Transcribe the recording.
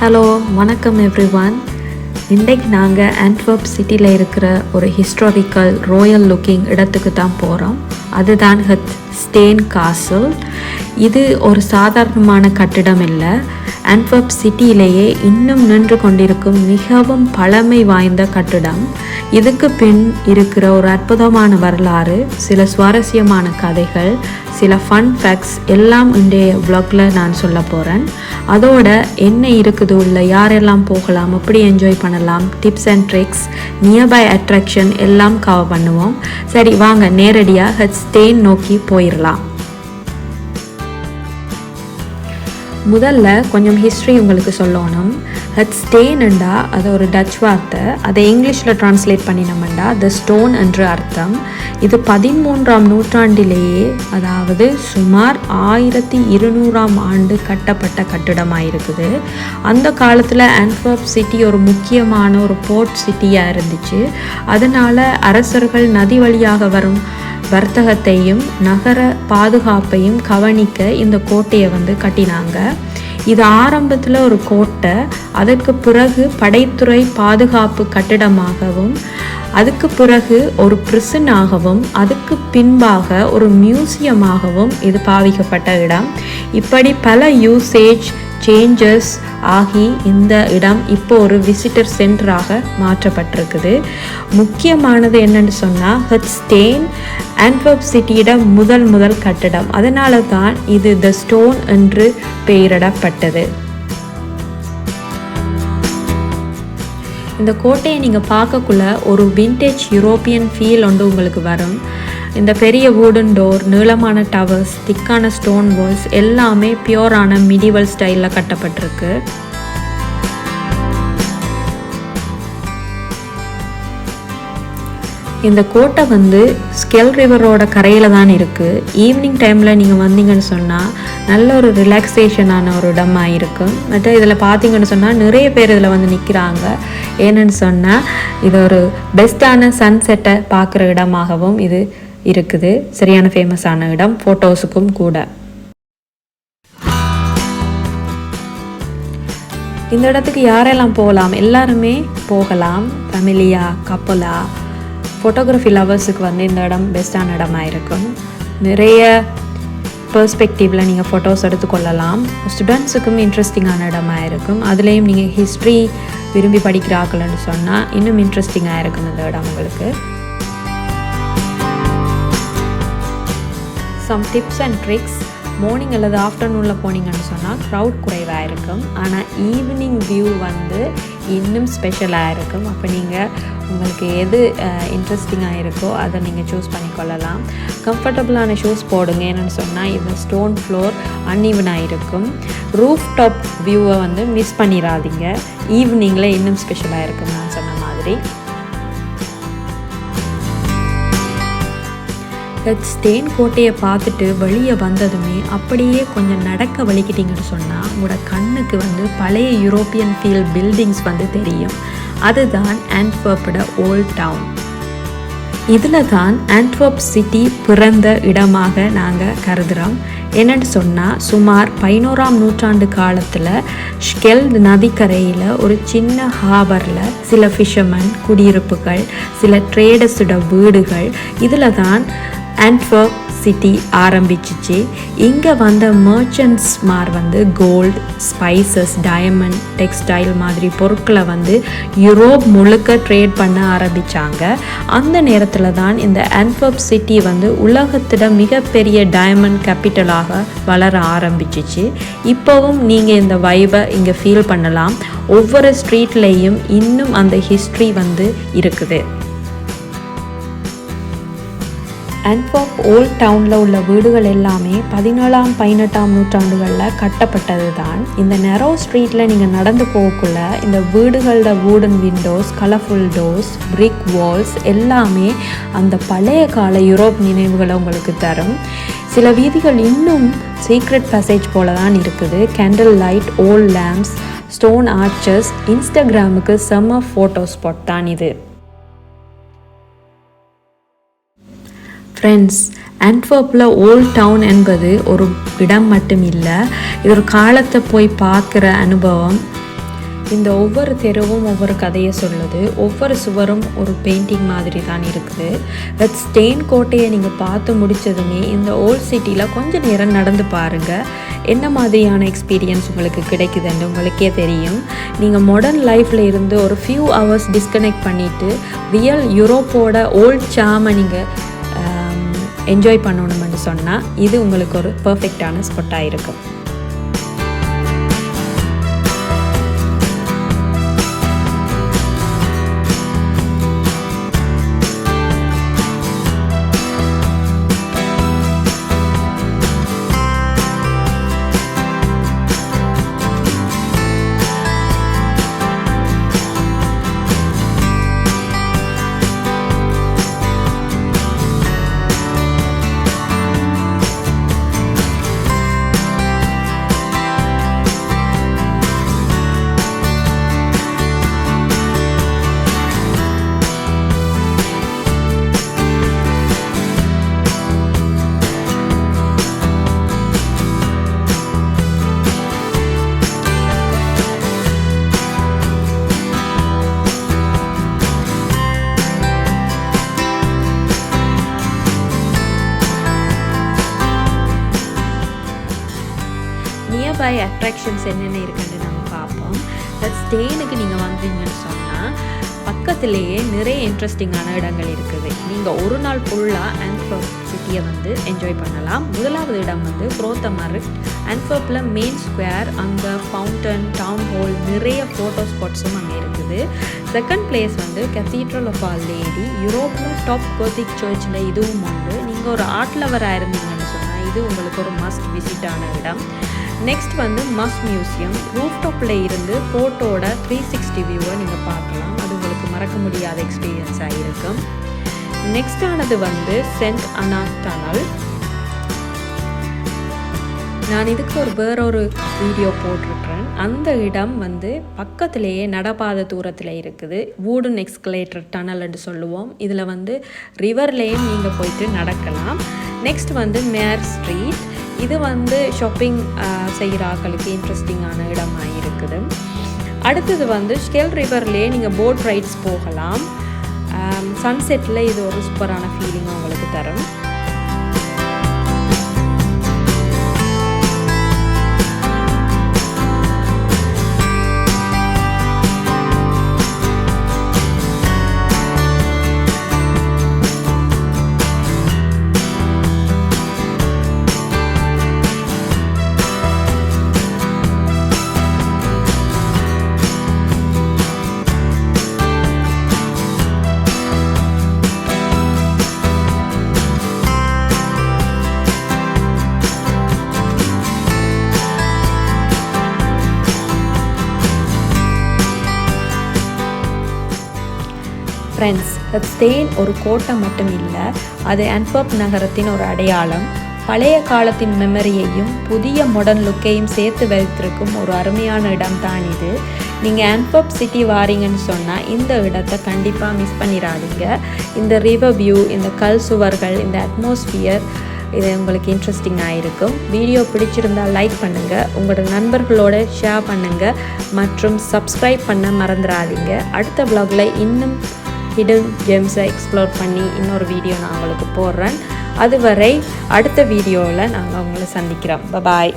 Hello வணக்கம் every one இன்றைக்கு நாங்கள் ஆண்ட்வர்ப் சிட்டியில் இருக்கிற ஒரு ஹிஸ்டாரிக்கல் ராயல் லுக்கிங் இடத்துக்கு தான் போகிறோம் அதுதான் ஹத் ஸ்டேன் காசல் இது ஒரு சாதாரணமான கட்டிடம் இல்லை. ஆண்ட்வர்ப் சிட்டியிலேயே இன்னும் நின்று கொண்டிருக்கும் மிகவும் பழமை வாய்ந்த கட்டிடம். இதுக்கு பின் இருக்கிற ஒரு அற்புதமான வரலாறு சில சுவாரஸ்யமான கதைகள் சில ஃபன் ஃபேக்ட்ஸ் எல்லாம் இன்றைய vlogல நான் சொல்ல போகிறேன் அதோட என்ன இருக்குது உள்ள யாரெல்லாம் போகலாம் எப்படி என்ஜாய் பண்ணலாம் tips and tricks nearby attraction எல்லாம் கவர் பண்ணுவோம். சரி வாங்க நேரடியாக ஹெட் ஸ்டேன் நோக்கி போயிடலாம் முதல்ல கொஞ்சம் ஹிஸ்ட்ரி உங்களுக்கு சொல்லணும். ஹட் ஸ்டேனுண்டா அது ஒரு டச் வார்த்தை. அதை இங்கிலீஷில் ட்ரான்ஸ்லேட் பண்ணினோம்டா த ஸ்டோன் என்று அர்த்தம். இது பதிமூன்றாம் நூற்றாண்டிலேயே அதாவது சுமார் ஆயிரத்தி இருநூறாம் ஆண்டு கட்டப்பட்ட கட்டிடமாக இருக்குது அந்த காலத்தில் ஆன்ட்வர்ப் சிட்டி ஒரு முக்கியமான ஒரு போர்ட் சிட்டியாக இருந்துச்சு. அதனால் அரசர்கள் நதி வழியாக வரும் வர்த்தகத்தையும் நகர பாதுகாப்பையும் கவனிக்க இந்த கோட்டையை வந்து கட்டினாங்க. இது ஆரம்பத்தில் ஒரு கோட்டை அதற்கு பிறகு படைத்துறை பாதுகாப்பு கட்டிடமாகவும் அதுக்கு பிறகு ஒரு பிரிசனாகவும் அதுக்கு பின்பாக ஒரு மியூசியமாகவும் இது பாவிக்கப்பட்ட இடம். இப்படி பல யூசேஜ் சேஞ்சஸ் ஆகி இந்த இடம் இப்போ ஒரு விசிட்டர் சென்டராக மாற்றப்பட்டிருக்குது. முக்கியமானது என்னன்னு சொன்னால் ஹெட்ஸ்டேன் ஆண்ட்வர்ப் சிட்டியிட முதல் முதல் கட்டடம். அதனால தான் இது த ஸ்டோன் என்று பெயரிடப்பட்டது. இந்த கோட்டையை நீங்கள் பார்க்கக்குள்ள ஒரு விண்டேஜ் யூரோப்பியன் ஃபீல் ஒன்று உங்களுக்கு வரும். இந்த பெரிய வூடன் டோர் நீளமான டவர்ஸ் திக்கான ஸ்டோன் வால்ஸ் எல்லாமே பியோரான மிடிவல் ஸ்டைலில் கட்டப்பட்டிருக்கு. இந்த கோட்டை வந்து ஸ்கெல் ரிவரோட கரையில் தான் இருக்குது ஈவினிங் டைமில் நீங்கள் வந்தீங்கன்னு சொன்னால் நல்ல ஒரு ரிலாக்ஸேஷனான ஒரு இடமாக இருக்கும் மற்ற இதில் பார்த்தீங்கன்னு சொன்னால் நிறைய பேர் இதில் வந்து நிற்கிறாங்க ஏன்னு சொன்னால் இது ஒரு பெஸ்ட்டான சன்செட்டை பார்க்குற இடமாகவும் இது இருக்குது. சரியான ஃபேமஸான இடம் ஃபோட்டோஸுக்கும் கூட. இந்த இடத்துக்கு யாரெல்லாம் போகலாம்? எல்லாருமே போகலாம். ஃபேமிலியா கப்பலா ஃபோட்டோகிராஃபி லவர்ஸுக்கு வந்து இந்த இடம் பெஸ்ட்டான இடமா இருக்கும். நிறைய பெர்ஸ்பெக்டிவில் நீங்கள் ஃபோட்டோஸ் எடுத்துக்கொள்ளலாம் ஸ்டூடெண்ட்ஸுக்கும் இன்ட்ரெஸ்டிங்கான இடமா இருக்கும். அதுலேயும் நீங்கள் ஹிஸ்ட்ரி விரும்பி படிக்கிறார்கள்னு சொன்னால் இன்னும் இன்ட்ரெஸ்டிங்காக இருக்கும் இந்த இடம் உங்களுக்கு. Some tips and tricks morning அல்லது ஆஃப்டர்நூனில் போனீங்கன்னு சொன்னால் க்ரௌட் குறைவாக இருக்கும். ஆனால் ஈவினிங் வியூ வந்து இன்னும் ஸ்பெஷலாக இருக்கும். அப்போ நீங்கள் உங்களுக்கு எது இன்ட்ரெஸ்டிங்காக இருக்கோ அதை நீங்கள் சூஸ் பண்ணிக்கொள்ளலாம். கம்ஃபர்டபுளான ஷூஸ் போடுங்க. என்னென்னு சொன்னால் இது ஸ்டோன் ஃப்ளோர் அன்இவனாக இருக்கும். ரூஃப் டாப் வியூவை வந்து மிஸ் பண்ணிடாதீங்க ஈவினிங்கில் இன்னும் ஸ்பெஷலாக இருக்கும் நான் சொன்ன மாதிரி. ஸ்டெயின் கோட்டையை பார்த்துட்டு வெளியே வந்ததுமே அப்படியே கொஞ்சம் நடக்க வலிக்கிட்டீங்கன்னு சொன்னால் உங்களோட கண்ணுக்கு வந்து பழைய யூரோப்பியன் ஃபீல் பில்டிங்ஸ் வந்து தெரியும். அதுதான் ஆண்ட்வர்ப்போட ஓல்ட் டவுன் இதில் தான் ஆண்ட்வர்ப் சிட்டி பிறந்த இடமாக நாங்கள் கருதுகிறோம் என்னென்னு சொன்னால் சுமார் பதினோராம் நூற்றாண்டு காலத்தில் ஷ்கெல்ட் நதிக்கரையில் ஒரு சின்ன ஹாபரில் சில ஃபிஷர்மன் குடியிருப்புகள் சில ட்ரேடர்ஸோட வீடுகள் இதில் தான் ஆண்ட்வர்ப் சிட்டி ஆரம்பிச்சிச்சு. இங்கே வந்த மர்ச்சன்ட்ஸ் மார் வந்து கோல்டு ஸ்பைசஸ் டயமண்ட் டெக்ஸ்டைல் மாதிரி பொருட்களை வந்து யூரோப் முழுக்க ட்ரேட் பண்ண ஆரம்பித்தாங்க அந்த நேரத்தில் தான் இந்த ஆண்ட்வர்ப் சிட்டி வந்து உலகத்திட மிகப்பெரிய டயமண்ட் கேபிட்டலாக வளர ஆரம்பிச்சிச்சு. இப்போவும் நீங்கள் இந்த வைபை இங்கே ஃபீல் பண்ணலாம். ஒவ்வொரு ஸ்ட்ரீட்லேயும் இன்னும் அந்த ஹிஸ்ட்ரி வந்து இருக்குது. அன்பாப் ஓல்ட் டவுனில் உள்ள வீடுகள் எல்லாமே பதினேழாம் பதினெட்டாம் நூற்றாண்டுகளில் கட்டப்பட்டது தான் இந்த நெரோ ஸ்ட்ரீட்டில் நீங்கள் நடந்து போகக்குள்ள இந்த வீடுகளோட wooden windows colourful doors brick walls எல்லாமே அந்த பழைய கால யூரோப் நினைவுகளை உங்களுக்கு தரும். சில வீதிகள் இன்னும் சீக்ரெட் பேசேஜ் போல தான் இருக்குது. Candle light old lamps stone arches இன்ஸ்டாகிராமுக்கு செம்ம ஃபோட்டோ ஸ்பாட் தான் இது. ஃப்ரெண்ட்ஸ் ஆண்ட்வர்ப்பில் ஓல்ட் டவுன் என்பது ஒரு இடம் மட்டும் இல்லை இது ஒரு காலத்தை போய் பார்க்குற அனுபவம். இந்த ஒவ்வொரு தெருவும் ஒவ்வொரு கதையை சொல்லுது. ஒவ்வொரு சுவரும் ஒரு பெயிண்டிங் மாதிரி தான் இருக்குது. பட் ஸ்டெயின் கோட்டையை நீங்கள் பார்த்து முடித்ததுமே இந்த ஓல்ட் சிட்டியில் கொஞ்சம் நேரம் நடந்து பாருங்கள் என்ன மாதிரியான எக்ஸ்பீரியன்ஸ் உங்களுக்கு கிடைக்குதுன்னு உங்களுக்கே தெரியும். நீங்கள் மாடர்ன் லைஃப்பில் இருந்து ஒரு ஃபியூ ஹவர்ஸ் டிஸ்கனெக்ட் பண்ணிவிட்டு ரியல் யூரோப்போட ஓல்ட் சாமை நீங்கள் என்ஜாய் பண்ணணும்னு சொன்னால் இது உங்களுக்கு ஒரு பர்ஃபெக்டான ஸ்பாட்டாக இருக்கும். நியர்பை அட்ராக்ஷன்ஸ் என்னென்ன இருக்குன்னு நம்ம பார்ப்போம். பட் ஸ்டேனுக்கு நீங்கள் வந்தீங்கன்னு சொன்னால் பக்கத்துலேயே நிறைய இன்ட்ரெஸ்டிங்கான இடங்கள் இருக்குது. நீங்கள் ஒரு நாள் ஃபுல்லாக ஆன்ஃபர்ப் சிட்டியை வந்து என்ஜாய் பண்ணலாம். முதலாவது இடம் வந்து புரோத்தமரிக் ஆன்ஃபர்ப்பில் மெயின் ஸ்கொயர் அங்கே ஃபவுண்டன் டவுன் ஹால் நிறைய ஃபோட்டோ ஸ்பாட்ஸும் அங்கே இருக்குது. செகண்ட் பிளேஸ் வந்து கத்தீட்ரல் ஆஃப் ஆல் லேடி யூரோப்பில் டாப் கோத்திக் சர்ச்சில் இதுவும் உண்டு. நீங்கள் ஒரு ஆர்ட் லவராக இருந்தீங்கன்னா இது உங்களுக்கு ஒரு மஸ்ட் விசிட்டான இடம். நெக்ஸ்ட் வந்து மஸ் மியூசியம் ரூஃப்டாப்பில் இருந்து ஃபோட்டோட த்ரீ சிக்ஸ்டி வியூவை நீங்கள் பார்க்கலாம். அது உங்களுக்கு மறக்க முடியாத எக்ஸ்பீரியன்ஸாக இருக்கும். நெக்ஸ்ட் ஆனது வந்து சென்ட் அனா டனல் நான் இதுக்கு ஒரு வேறொரு வீடியோ போட்டிருக்கிறேன். அந்த இடம் வந்து பக்கத்திலேயே நடப்பாத தூரத்தில் இருக்குது. வூடன் எக்ஸ்கலேட்டர் டனல்னு சொல்லுவோம். இதில் வந்து ரிவர்லேயும் நீங்கள் போயிட்டு நடக்கலாம். நெக்ஸ்ட் வந்து மேர் ஸ்ட்ரீட் இது வந்து ஷாப்பிங் செய்கிற ஆக்களுக்கு இன்ட்ரெஸ்டிங்கான இடமாக இருக்குது. அடுத்தது வந்து ஸ்கெல் ரிவர்லேயே நீங்கள் போட் ரைட்ஸ் போகலாம். சன்செட்டில் இது ஒரு சூப்பரான ஃபீலிங் உங்களுக்கு தரும். ஃப்ரெண்ட்ஸ் ஸ்டெயின் ஒரு கோட்டை மட்டும் இல்லை அது ஆன்ட்வர்ப் நகரத்தின் ஒரு அடையாளம். பழைய காலத்தின் மெமரியையும் புதிய மாடர்ன் லுக்கையும் சேர்த்து வைத்திருக்கும் ஒரு அருமையான இடம் தான் இது. நீங்கள் ஆன்ட்வர்ப் சிட்டி வாரீங்கன்னு சொன்னால் இந்த இடத்த கண்டிப்பாக மிஸ் பண்ணிடாதீங்க இந்த ரிவர் வியூ இந்த கல் சுவர்கள் இந்த அட்மாஸ்பியர் இது உங்களுக்கு இன்ட்ரெஸ்டிங்காக இருக்கும். வீடியோ பிடிச்சிருந்தால் லைக் பண்ணுங்கள் உங்களோட நண்பர்களோட ஷேர் பண்ணுங்கள் மற்றும் சப்ஸ்கிரைப் பண்ண மறந்துடாதீங்க அடுத்த வ்ளாகில் இன்னும் ஹிடன் ஜெம்ஸை எக்ஸ்ப்ளோர் பண்ணி இன்னொரு வீடியோ நான் உங்களுக்கு போடுறேன். அதுவரை அடுத்த வீடியோவில் நாங்கள் உங்களை சந்திக்கிறோம். பாய்